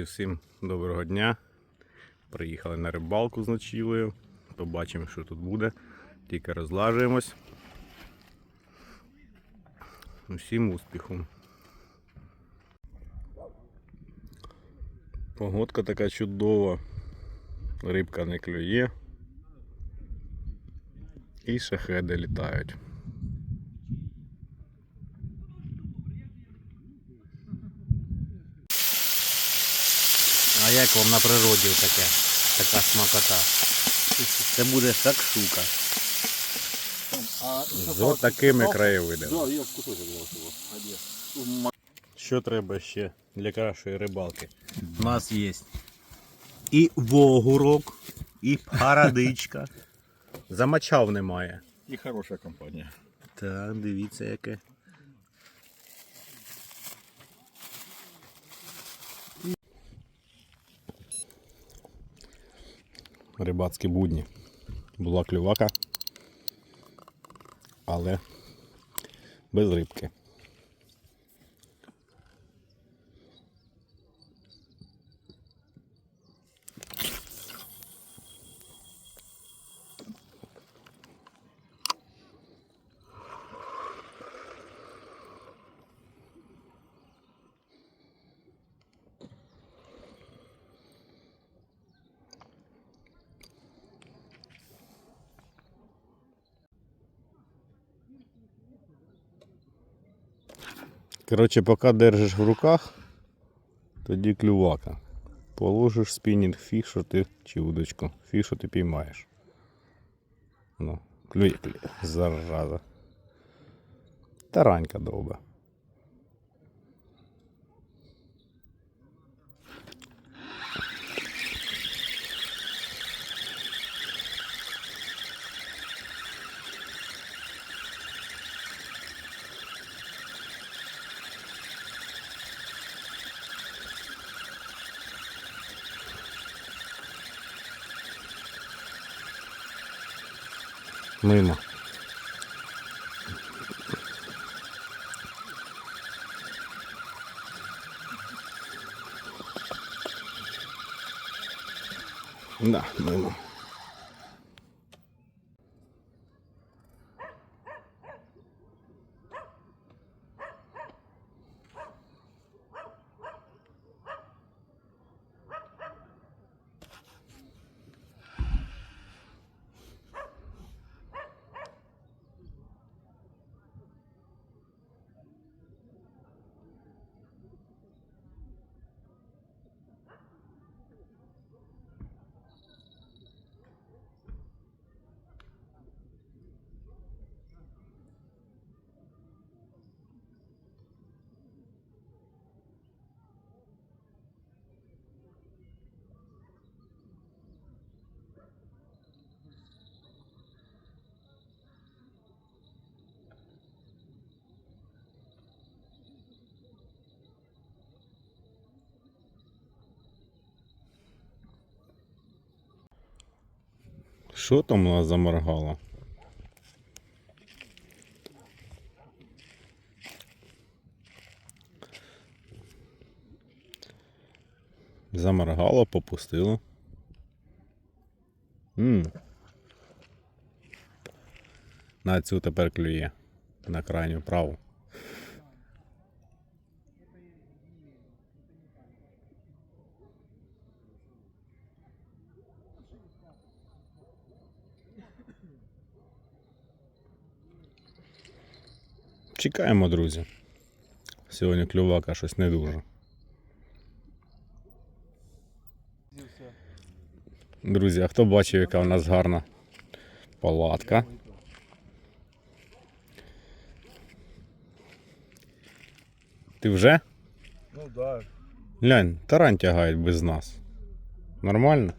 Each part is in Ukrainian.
Друзі, всім доброго дня. Приїхали на рибалку з ночівлею. Побачимо, що тут буде. Тільки розлажуємось. Усім успіху. Погодка така чудова. Рибка не клює. І шахеди літають. А як вам на природі таке? Така смакота? Це буде шакшука. З такими краєвидами. Да, я кусочек взял Що треба ще для кращої рибалки? У нас є і вогурок, і парадичка. Замочав немає. И хорошая компания. Так, дивіться яке. Рибацькі будні. Була клювака, але без рибки. Коротше, поки держиш в руках, тоді клювака. Положиш спінінг фіг, що ти чи удочку, фіг, що ти піймаєш. Ну, клює, клює, зараза. Таранька довга. Мимо. Да, мимо. Що там у нас заморгало? Заморгало, попустило. м На цю тепер клює. На крайню праву. Чекаємо, друзі. Сьогодні клювака щось не дуже. Друзі, а хто бачив, яка у нас гарна палатка? Ти вже? Ну да. Глянь, тарань тягають без нас. Нормально?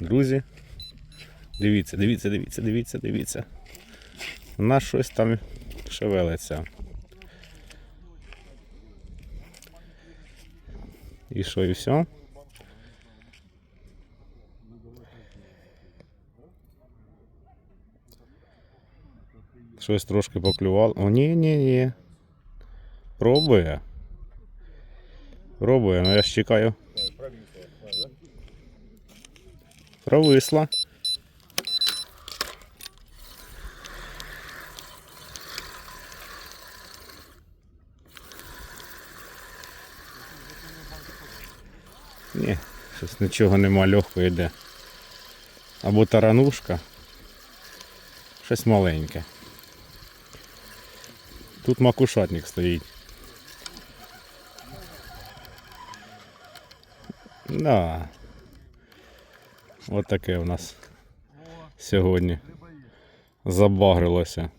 Друзі. Дивіться, дивіться, дивіться, дивіться, дивіться. У нас щось там шевелиться. І що, і все? Щось трошки поклювало. О, ні, ні, ні. Пробує. Пробуємо, я ж чекаю. Провисла. Ні, щось нічого нема, легко йде. Або таранушка. Щось маленьке. Тут макушатник стоїть. Да. От таке у нас сьогодні забагрилося.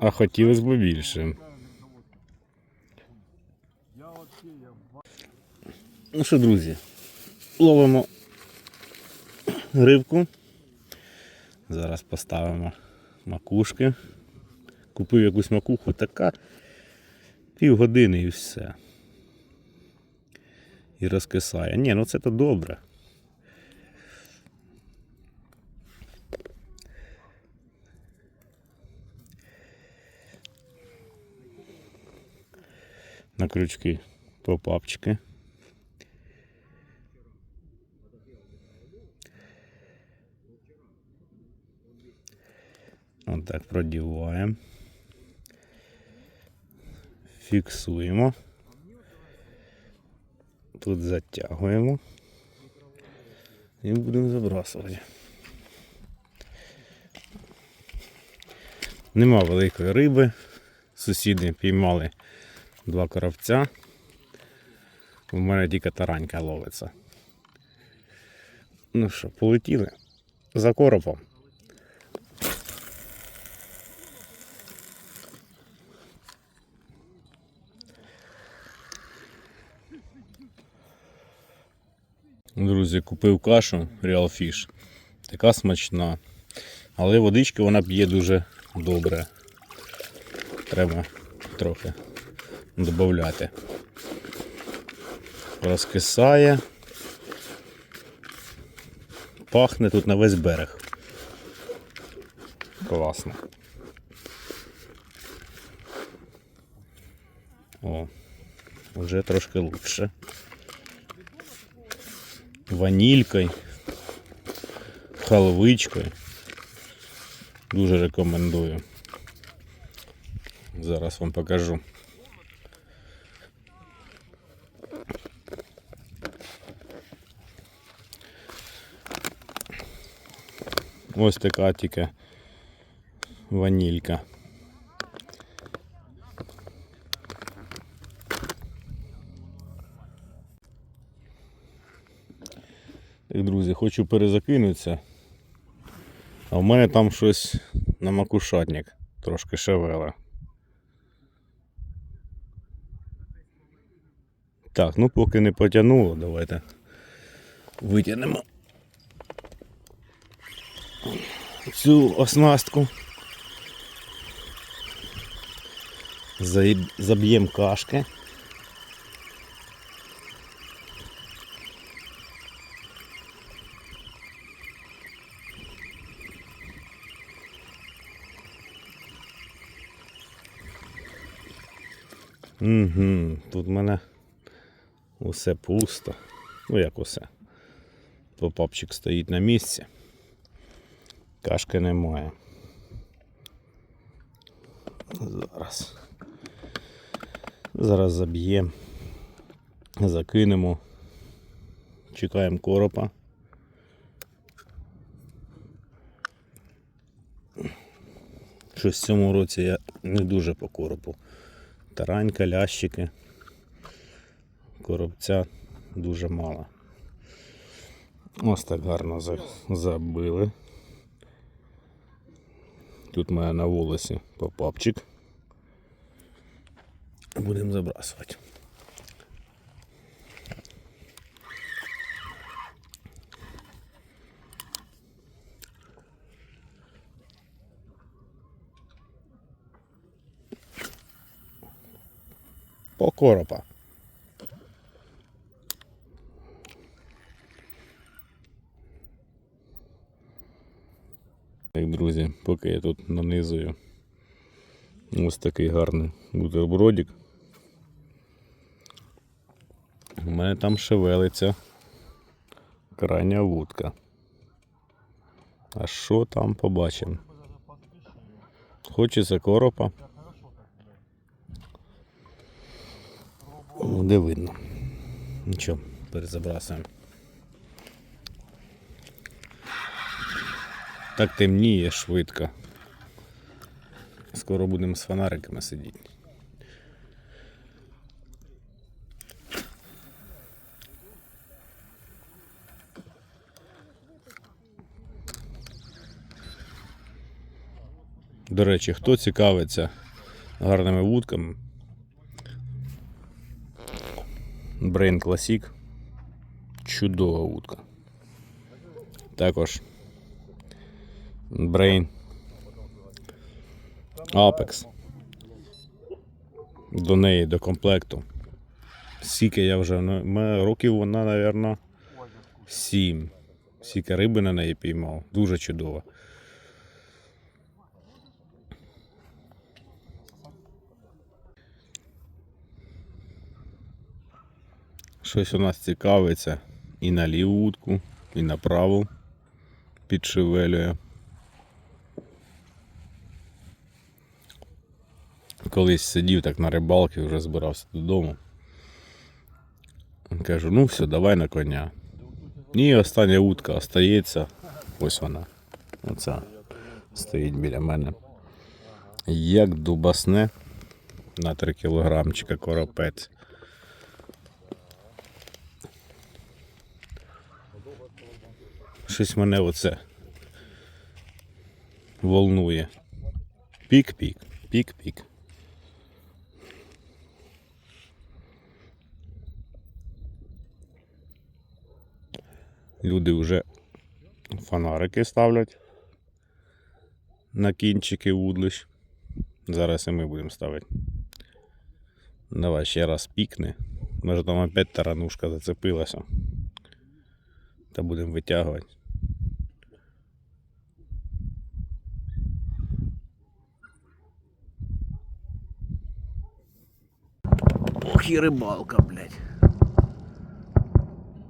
А хотілося б більше. Я вообще, я... в- Ну що, друзі, ловимо рибку. Зараз поставимо макушки. Купив якусь макуху, така півгодини і все. І розкисає. Ні, ну це то добре. На крючки попапчики. Отак продіваємо. Фіксуємо. Тут затягуємо. І будемо забрасувати. Нема великої риби. Сусіди піймали два коробця. У мене тільки таранька ловиться. Ну що, полетіли за коропом. Друзі, купив кашу Real Fish. Така смачна. Але водички вона п'є дуже добре. Треба трохи додати. Розкисає. Пахне тут на весь берег. Класно. О, вже трошки лучше. Ванількою, халвичкою. Дуже рекомендую. Зараз вам покажу. Ось така тільки ванілька. Хочу перезакинутися. А в мене там щось на макушатник трошки шевеле. Так, ну поки не потягнуло, давайте витягнемо цю оснастку. Заб'ємо кашки. Угу, тут в мене усе пусто. Ну як усе. Попапчик стоїть на місці. Кашки немає. Зараз. Зараз заб'ємо. Закинемо. Чекаємо коропа. Щось в цьому році я не дуже по коропу. Таранька, лящики. Коробця дуже мало. Ось так гарно забили. Тут має на волосі попапчик. Будемо забрасувати. Коропа. Так, друзі, поки я тут нанизую Ось такий гарний бутербродик. У мене там шевелиться крайня вудка. А що там побачимо? Хочеться коропа. Де видно. Нічого, перезабрасуємо. Так темніє швидко. Скоро будемо з фонариками сидіти. До речі, хто цікавиться гарними вудками? Brain Classic. Чудова вудка. Також Brain Apex. До неї, до комплекту. Скільки я вже, ну, років вона, напевно, сім. Скільки риби на неї піймав. Дуже чудово. Щось у нас цікавиться і на ліву утку, і на праву підшевелює. Колись сидів так на рибалці, вже збирався додому. Кажу, ну все, давай на коня. І остання утка остається. Ось вона. Оця стоїть біля мене. Як дубасне на 3 кілограмчика коропець. Щось мене оце волнує. Пік-пік, пік-пік. Люди вже фонарики ставлять на кінчики вудлищ. Зараз і ми будемо ставити. Давай ще раз пікни. Може там опять таранушка зацепилася. Та будемо витягувати. і рибалка, блядь.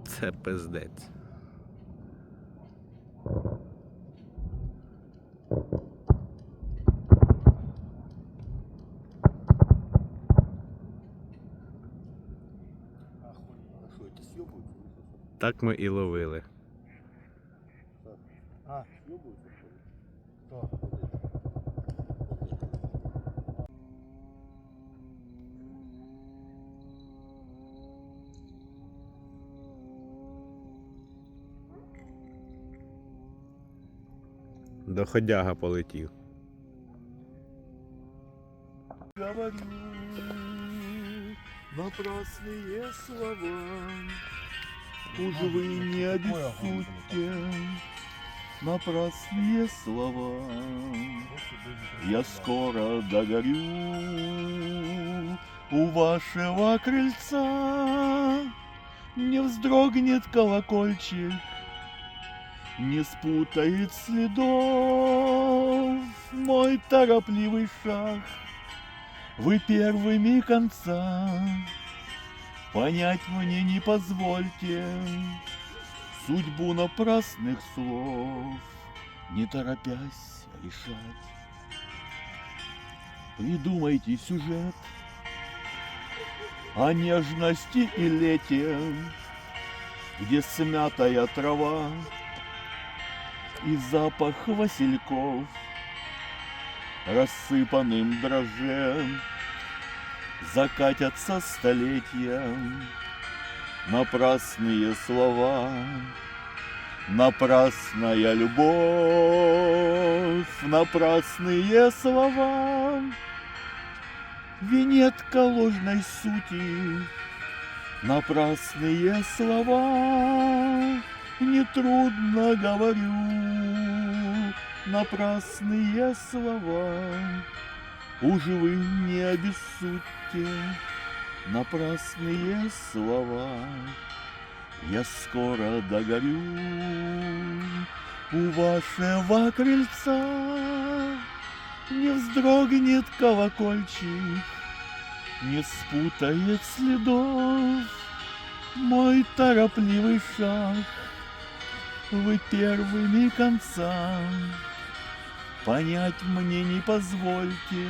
Це пиздець. А что, эти съебываются? Так ми і ловили. А, Доходяга полетів. Говорю напрасные слова, Уж вы не обессудьте. напрасные слова. Я скоро догорю у вашего крыльца, Не вздрогнет колокольчик, не спутает следов мой торопливый шаг. Вы первыми конца понять мне не позвольте судьбу напрасных слов, не торопясь решать. Придумайте сюжет о нежности и лете, где смятая трава и запах васильков рассыпанным дрожжем закатятся столетия. Напрасные слова напрасная любовь напрасные слова. Винетка ложной сути напрасные слова нетрудно говорю напрасные слова Уж вы не обессудьте напрасные слова Я скоро догорю у вашего крыльца Не вздрогнет колокольчик, Не спутает следов Мой торопливый шаг. Вы первыми конца Понять мне не позвольте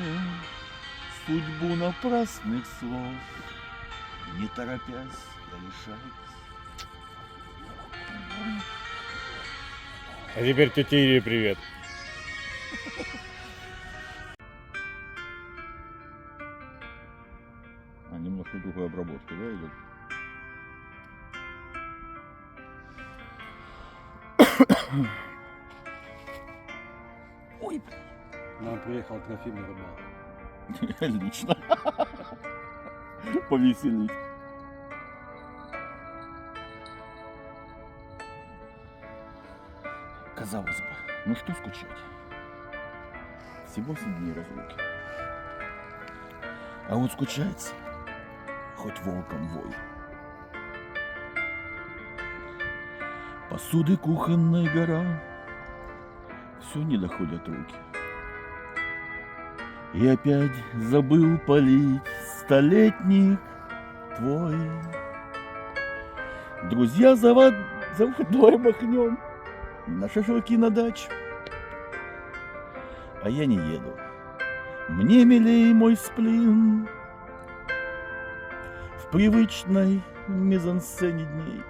Судьбу напрасных слов Не торопясь решать А теперь тете Ире привет. А немножко другой обработки, да, идет? Нам приехал Трофим Рыбалов. лично. Повеселить. Казалось бы, ну что скучать? Всего семь дней разлуки. А вот скучается, хоть волком вой. Посуды кухонная гора, все не доходят руки. И опять забыл полить столетник твой. Друзья за, вод... за водой махнем на шашлыки на дачу. А я не еду. Мне милей мой сплин В привычной мизансцене дней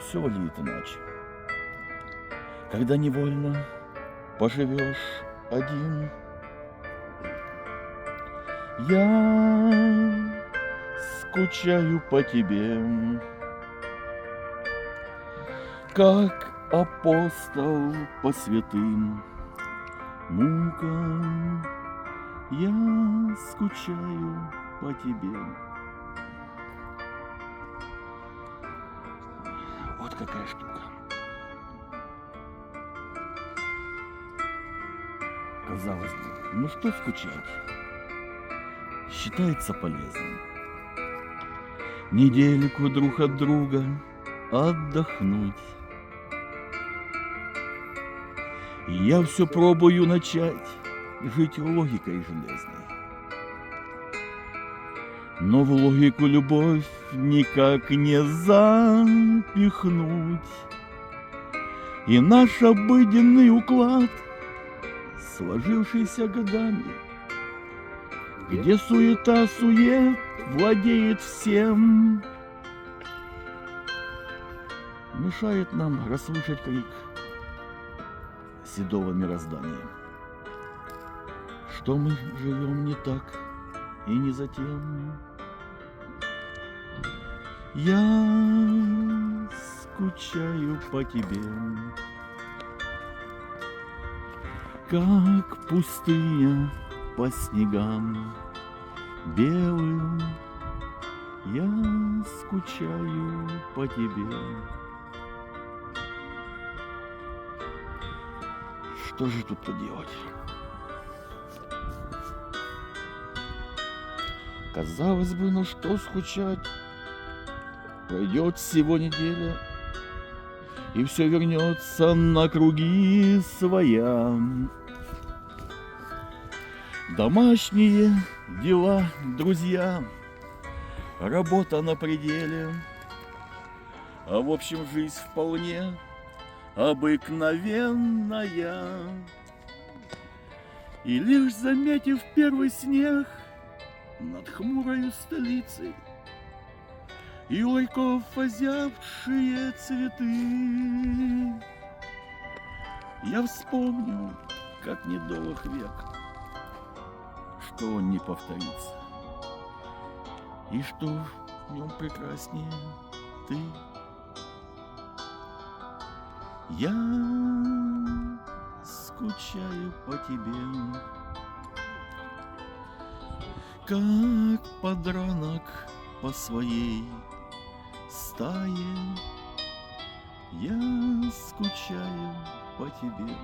Все валит иначе Когда невольно поживешь один Я скучаю по тебе. Как апостол по святым мукам Я скучаю по тебе. Вот какая штука. Казалось бы, ну что скучать? Считается полезным. Недельку друг от друга отдохнуть. Я все пробую начать жить логикой железной. Но в логику любовь никак не запихнуть. И наш обыденный уклад, сложившийся годами, где суета сует владеет всем, мешает нам расслышать крик седого мироздания. Что мы живем не так и не затем. Я скучаю по тебе, как пустыня по снегам белым. Я скучаю по тебе. Что же тут поделать? Казалось бы, ну что скучать? Пройдет всего неделя, и все вернется на круги своя. Домашние дела, друзья, работа на пределе, а в общем жизнь вполне обыкновенная. И лишь заметив первый снег над хмурою столицей, И лайков озябшие цветы, Я вспомню, как недолг век, Что он не повторится, И что в нем прекраснее ты. Я скучаю по тебе, как подранок по своей стае. Я скучаю по тебе.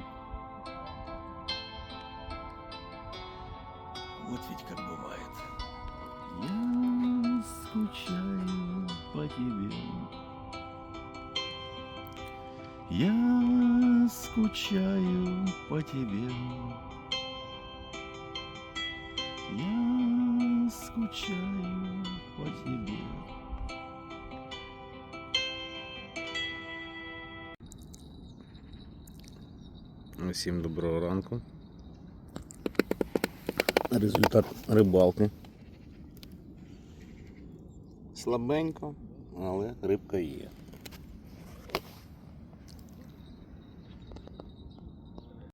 Скучаю по тебе. Я скучаю по тебе. Я скучаю по тебе. Усім доброго ранку. Результат рибалки. Слабенько, але рибка є.